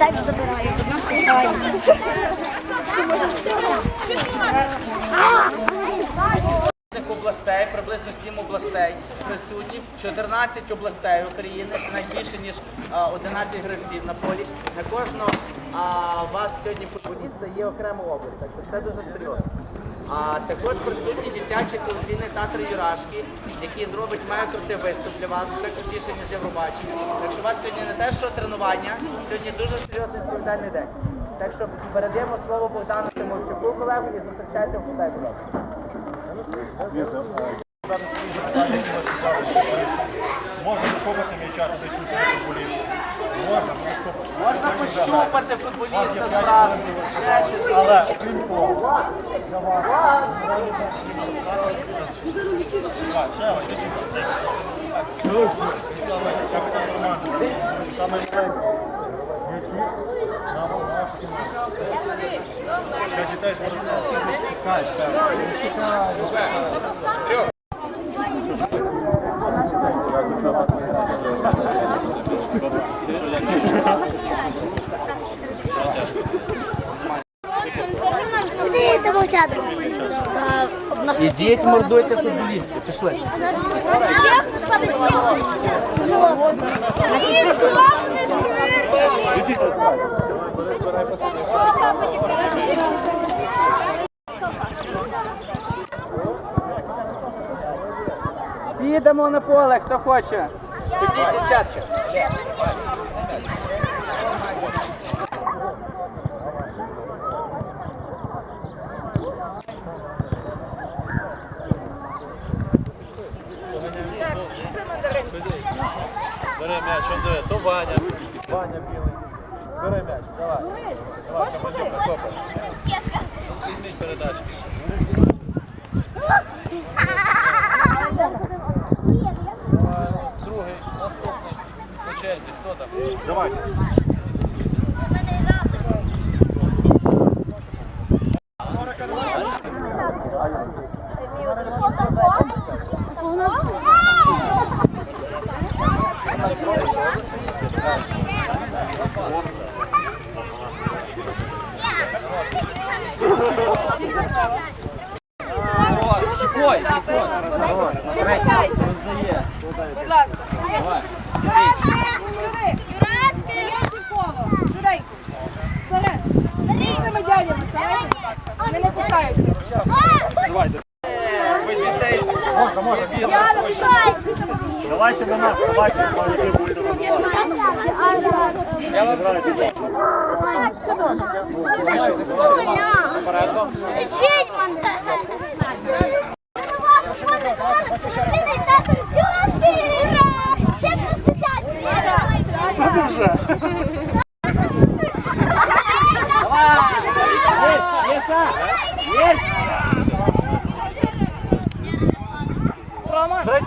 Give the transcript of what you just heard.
далі добираю. Областей, приблизно 7 областей присутні, 14 областей України, це найбільше, ніж 11 гравців на полі. На кожного вас сьогодні футболіста є окрема область. Так що це дуже серйозно. А також присутні дитячий телевізійний театр Юрашки, який зробить мега виступ для вас, ще крутіше, ніж Євробачення. Так що у вас сьогодні не те, що тренування, сьогодні дуже серйозний відповідальний день. Так що передаємо слово Богдану Тимурчуку, колегу, і зустрічайте в які футболісти. Можна викопати м'яча, туди чути футболіста. Є футболіста 5 справді. Але окрім того, для вас капітан команди. Саме маленький. Чекай. Це посяду. Ідіть, мордуйте футболістів. Пішли. Всі на поле, хто хоче. Ідіть, дівчатки. Бери м'яч, он диви, то Ваня. Ваня білий. Бери м'яч, давай. Давай, кабанюк, накопай. Візьміть передачу. Давай, Другий, наступний. По черзі, хто там? Давай. Ой, Будь ласка. Сюди. Коло. Швиденько. Вперед. З тими дядями, старайтесь. Вони не кусаються. ви дітей. Можна, можна, Давайте на нас, давайте, ви